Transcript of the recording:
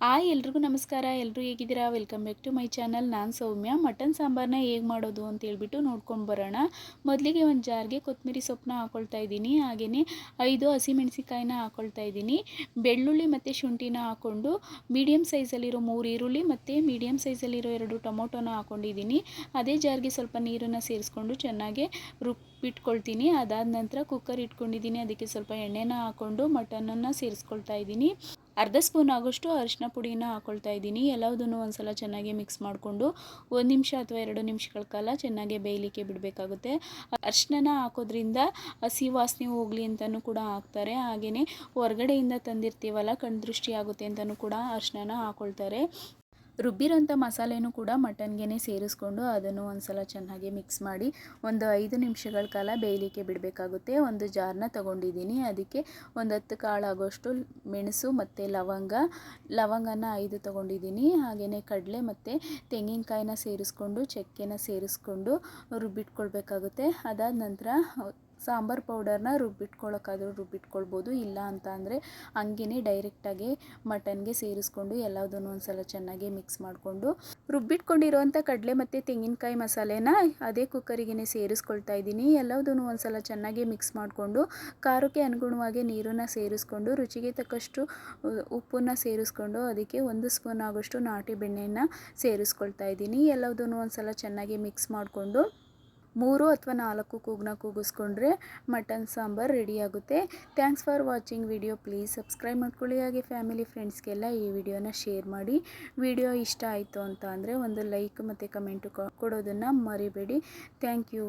Hi, ಎಲ್ರಿಗೂ ನಮಸ್ಕಾರ. ಎಲ್ಲರೂ ಹೇಗಿದ್ದೀರಾ? Welcome back to my channel ನಾನು ಸೌಮ್ಯ. ಮಟನ್ ಸಾಂಬಾರನ್ನ ಹೇಗೆ ಮಾಡೋದು ಅಂತ ಹೇಳ್ಬಿಟ್ಟು ನೋಡ್ಕೊಂಡು ಬರೋಣ. ಮೊದಲಿಗೆ ಒಂದು ಜಾರ್ಗೆ ಕೊತ್ತಂಬರಿ ಸೊಪ್ಪನ್ನ ಹಾಕೊಳ್ತಾ ಇದ್ದೀನಿ. ಹಾಗೆಯೇ ಐದು ಹಸಿಮೆಣಸಿಕಾಯಿನ ಹಾಕೊಳ್ತಾ ಇದ್ದೀನಿ. ಬೆಳ್ಳುಳ್ಳಿ ಮತ್ತು ಶುಂಠಿನ ಹಾಕ್ಕೊಂಡು ಮೀಡಿಯಮ್ ಸೈಜಲ್ಲಿರೋ ಮೂರು ಈರುಳ್ಳಿ ಮತ್ತು ಮೀಡಿಯಮ್ ಸೈಜಲ್ಲಿರೋ ಎರಡು ಟೊಮೊಟೊನ ಹಾಕ್ಕೊಂಡಿದ್ದೀನಿ ಅದೇ ಜಾರ್ಗೆ ಸ್ವಲ್ಪ ನೀರನ್ನು ಸೇರಿಸ್ಕೊಂಡು ಚೆನ್ನಾಗಿ ರುಬ್ಬಿಟ್ಕೊಳ್ತೀನಿ. ಅದಾದ ನಂತರ ಕುಕ್ಕರ್ ಇಟ್ಕೊಂಡಿದ್ದೀನಿ. ಅದಕ್ಕೆ ಸ್ವಲ್ಪ ಎಣ್ಣೆನ ಹಾಕ್ಕೊಂಡು ಮಟನನ್ನು ಸೇರಿಸ್ಕೊಳ್ತಾ ಇದ್ದೀನಿ. ಅರ್ಧ ಸ್ಪೂನ್ ಆಗೋಷ್ಟು ಅರಿಶಿನ ಪುಡಿನ ಹಾಕ್ಕೊಳ್ತಾ ಇದ್ದೀನಿ. ಎಲ್ಲದನ್ನು ಒಂದ್ಸಲ ಚೆನ್ನಾಗಿ ಮಿಕ್ಸ್ ಮಾಡಿಕೊಂಡು ಒಂದು ನಿಮಿಷ ಅಥವಾ ಎರಡು ನಿಮಿಷಗಳ ಕಾಲ ಚೆನ್ನಾಗಿ ಬೇಯಲಿಕ್ಕೆ ಬಿಡಬೇಕಾಗುತ್ತೆ. ಅರಿಶಿನ ಹಾಕೋದ್ರಿಂದ ಹಸಿ ವಾಸನೆ ಹೋಗಲಿ ಅಂತಲೂ ಕೂಡ ಹಾಕ್ತಾರೆ. ಹಾಗೆಯೇ ಹೊರಗಡೆಯಿಂದ ತಂದಿರ್ತೀವಲ್ಲ ಕಣ್ದೃಷ್ಟಿ ಆಗುತ್ತೆ ಅಂತಲೂ ಕೂಡ ಅರಿಶಿನ ಹಾಕ್ಕೊಳ್ತಾರೆ ರುಬ್ಬಿರೋಂಥ ಮಸಾಲೆನೂ ಕೂಡ ಮಟನ್ಗೆ ಸೇರಿಸ್ಕೊಂಡು ಅದನ್ನು ಒಂದು ಸಲ ಚೆನ್ನಾಗಿ ಮಿಕ್ಸ್ ಮಾಡಿ ಒಂದು ಐದು ನಿಮಿಷಗಳ ಕಾಲ ಬೇಯಲಿಕ್ಕೆ ಬಿಡಬೇಕಾಗುತ್ತೆ. ಒಂದು ಜಾರ್ನ ತಗೊಂಡಿದ್ದೀನಿ. ಅದಕ್ಕೆ ಒಂದು ಹತ್ತು ಕಾಳಾಗೋಷ್ಟು ಮೆಣಸು ಮತ್ತು ಲವಂಗ. ಲವಂಗನ ಐದು ತಗೊಂಡಿದ್ದೀನಿ. ಹಾಗೆಯೇ ಕಡಲೆ ಮತ್ತು ತೆಂಗಿನಕಾಯಿನ ಸೇರಿಸ್ಕೊಂಡು, ಚಕ್ಕೆನ ಸೇರಿಸ್ಕೊಂಡು ರುಬ್ಬಿಟ್ಕೊಳ್ಬೇಕಾಗುತ್ತೆ. ಅದಾದ ನಂತರ ಸಾಂಬಾರು ಪೌಡರ್ನ ರುಬ್ಬಿಟ್ಕೊಳ್ಳೋಕ್ಕಾದ್ರೂ ರುಬ್ಬಿಟ್ಕೊಳ್ಬೋದು, ಇಲ್ಲ ಅಂತ ಅಂದರೆ ಹಂಗೇ ಡೈರೆಕ್ಟಾಗಿ ಮಟನ್ಗೆ ಸೇರಿಸ್ಕೊಂಡು ಎಲ್ಲದನ್ನು ಒಂದು ಸಲ ಚೆನ್ನಾಗಿ ಮಿಕ್ಸ್ ಮಾಡಿಕೊಂಡು ರುಬ್ಬಿಟ್ಕೊಂಡಿರುವಂಥ ಕಡಲೆ ಮತ್ತು ತೆಂಗಿನಕಾಯಿ ಮಸಾಲೆನ ಅದೇ ಕುಕ್ಕರಿಗೇ ಸೇರಿಸ್ಕೊಳ್ತಾ ಇದ್ದೀನಿ. ಎಲ್ಲದನ್ನು ಒಂದು ಸಲ ಚೆನ್ನಾಗಿ ಮಿಕ್ಸ್ ಮಾಡಿಕೊಂಡು ಖಾರಕ್ಕೆ ಅನುಗುಣವಾಗಿ ನೀರನ್ನು ಸೇರಿಸ್ಕೊಂಡು ರುಚಿಗೆ ತಕ್ಕಷ್ಟು ಉಪ್ಪನ್ನು ಸೇರಿಸ್ಕೊಂಡು ಅದಕ್ಕೆ ಒಂದು ಸ್ಪೂನ್ ಆಗೋಷ್ಟು ನಾಟಿ ಬೆಣ್ಣೆಯನ್ನು ಸೇರಿಸ್ಕೊಳ್ತಾ ಇದ್ದೀನಿ. ಎಲ್ಲದನ್ನು ಒಂದು ಸಲ ಚೆನ್ನಾಗಿ ಮಿಕ್ಸ್ ಮಾಡಿಕೊಂಡು ಮೂರು ಅಥವಾ ನಾಲ್ಕು ಕೂಗ್ನ ಕೂಗಿಸ್ಕೊಂಡ್ರೆ mutton sambar ರೆಡಿಯಾಗುತ್ತೆ. Thanks for watching video please subscribe ಮಾಡ್ಕೊಳ್ಳಿ. ಹಾಗೆ ಫ್ಯಾಮಿಲಿ ಫ್ರೆಂಡ್ಸ್ಗೆಲ್ಲ ಈ ವಿಡಿಯೋನ ಶೇರ್ ಮಾಡಿ. ವಿಡಿಯೋ ಇಷ್ಟ ಆಯಿತು ಅಂತ ಅಂದರೆ ಒಂದು ಲೈಕ್ ಮತ್ತು ಕಮೆಂಟು ಕೊಡೋದನ್ನು ಮರಿಬೇಡಿ. Thank you